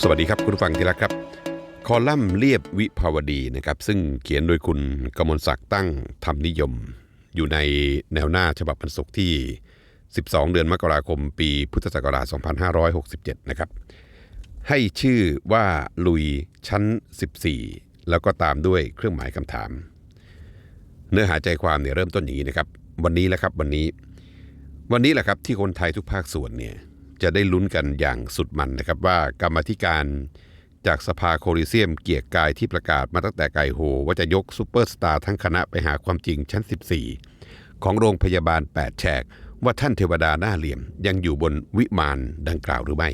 สวัสดีครับคุณผู้ฟังที่รักครับ คอลัมน์เรียบวิภาวดีนะครับ ซึ่งเขียนโดยคุณกมลศักดิ์ตั้งธรรมนิยม อยู่ในแนวหน้าฉบับวันศุกร์ที่ 12 เดือนมกราคม ปีพุทธศักราช 2567 นะครับ ให้ชื่อว่าลุยชั้น 14 แล้วก็ตามด้วยเครื่องหมายคำถาม เนื้อหาใจความเนี่ยเริ่มต้นอย่างนี้นะครับ วันนี้แหละครับวันนี้ วันนี้แหละครับที่คนไทยทุกภาคส่วนเนี่ย จะได้ลุ้นกันอย่างสุดมันนะครับว่ากรรมธิการจากสภาโคลิเซียมเกียรกายที่ประกาศมาตั้งแต่ไกโหว่าจะยกซูเปอร์สตาร์ทั้งคณะไปหาความจริงชั้น 14 ของโรงพยาบาล 8 แฉก ว่าท่านเทวดาหน้าเหลี่ยม ยังอยู่บนวิมานดังกล่าวหรือไม่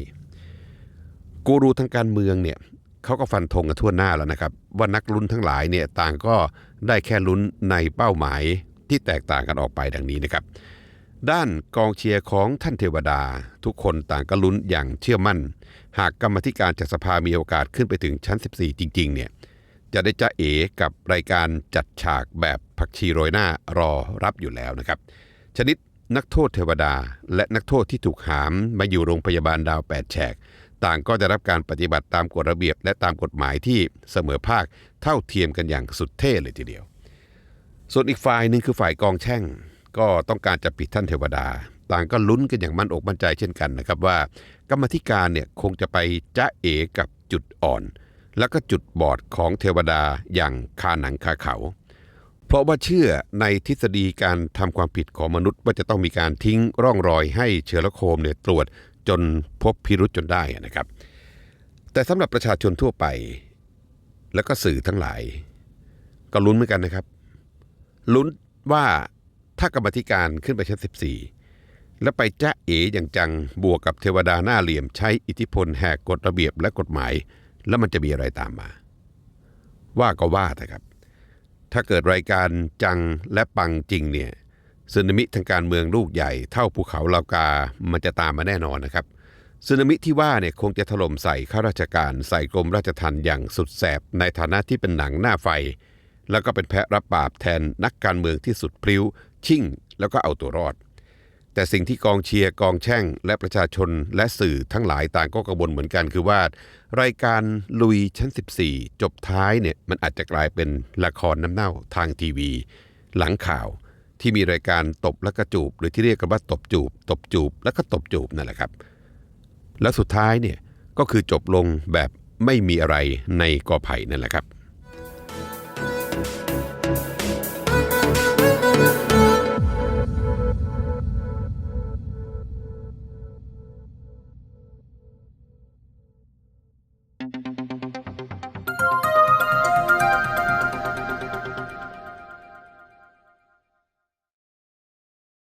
กูรูทางการเมืองเนี่ยเขาก็ฟันธงกันทั่วหน้าแล้วนะครับ ว่านักลุ้นทั้งหลายเนี่ยต่างก็ได้แค่ลุ้นในเป้าหมายที่แตกต่างกันออกไปดังนี้นะครับ ด้านกองเชียร์ของท่านเทวดา ทุกคนต่างก็ลุ้นอย่างเชื่อมั่น หากกรรมธิการจากสภามีโอกาสขึ้นไปถึงชั้น 14 จริง ๆ เนี่ยจะได้จ้าเอกับรายการจัดฉากแบบผักชีโรยหน้ารอรับอยู่แล้วนะครับ ชนิดนักโทษเทวดา และนักโทษที่ถูกหามมาอยู่โรงพยาบาลดาวแปดแฉก ต่างก็จะรับการปฏิบัติตามกฎระเบียบ และตามกฎหมายที่เสมอภาคเท่าเทียมกันอย่างสุดเท่เลยทีเดียว ส่วนอีกฝ่ายหนึ่งคือฝ่ายกองแช่ง ก็ต้องการจะปิดท่านเทวดา ต่างก็ลุ้นกันอย่างมั่นอกมั่นใจเช่นกันนะครับว่า กรรมธิการเนี่ยคงจะไปจ้าเอกับจุดอ่อน แล้วก็จุดบอดของเทวดาอย่างคาหนังคาเขา เพราะว่าเชื่อในทฤษฎีการทำความผิดของมนุษย์ว่าจะต้องมีการทิ้งร่องรอยให้เชื้อโรคโคมเนี่ยตรวจจนพบพิรุษจนได้นะครับ แต่สำหรับประชาชนทั่วไป แล้วก็สื่อทั้งหลาย ก็ลุ้นเหมือนกันนะครับ ลุ้นว่า ถ้ากรรมธิการขึ้นไปชั้น14 แล้วไปจ้าเออย่างจังบวกกับเทวดาหน้าเหลี่ยมใช้อิทธิพลแหกกฎระเบียบและกฎหมาย แล้วมันจะมีอะไรตามมา ว่าก็ว่าแต่ครับ ถ้าเกิดรายการจังและปังจริงเนี่ยสึนามิทางการเมืองลูกใหญ่เท่าภูเขาลากา มันจะตามมาแน่นอนนะครับสึนามิที่ว่าเนี่ยคงจะถล่มใส่ข้าราชการใส่กรมราชทัณฑ์อย่างสุดแสบในฐานะที่เป็นหนังหน้าไฟ แล้วก็เป็นแพะรับบาปแทนนักการเมืองที่สุดพลิ้ว ชิ่ง แล้วก็เอาตัวรอด แต่สิ่งที่กองเชียร์กองแช่ง และประชาชนและสื่อทั้งหลายต่างก็กังวลเหมือนกันคือว่า รายการลุยชั้น 14 จบท้ายเนี่ยมันอาจจะกลายเป็นละครน้ำเน่าทางทีวี หลังข่าวที่มีรายการตบและกระจูบ หรือที่เรียกกันว่าตบจูบ ตบจูบ แล้วก็ตบจูบนั่นแหละครับ แล้วสุดท้ายเนี่ยก็คือจบลงแบบไม่มีอะไรในกอไผ่นั่นแหละครับ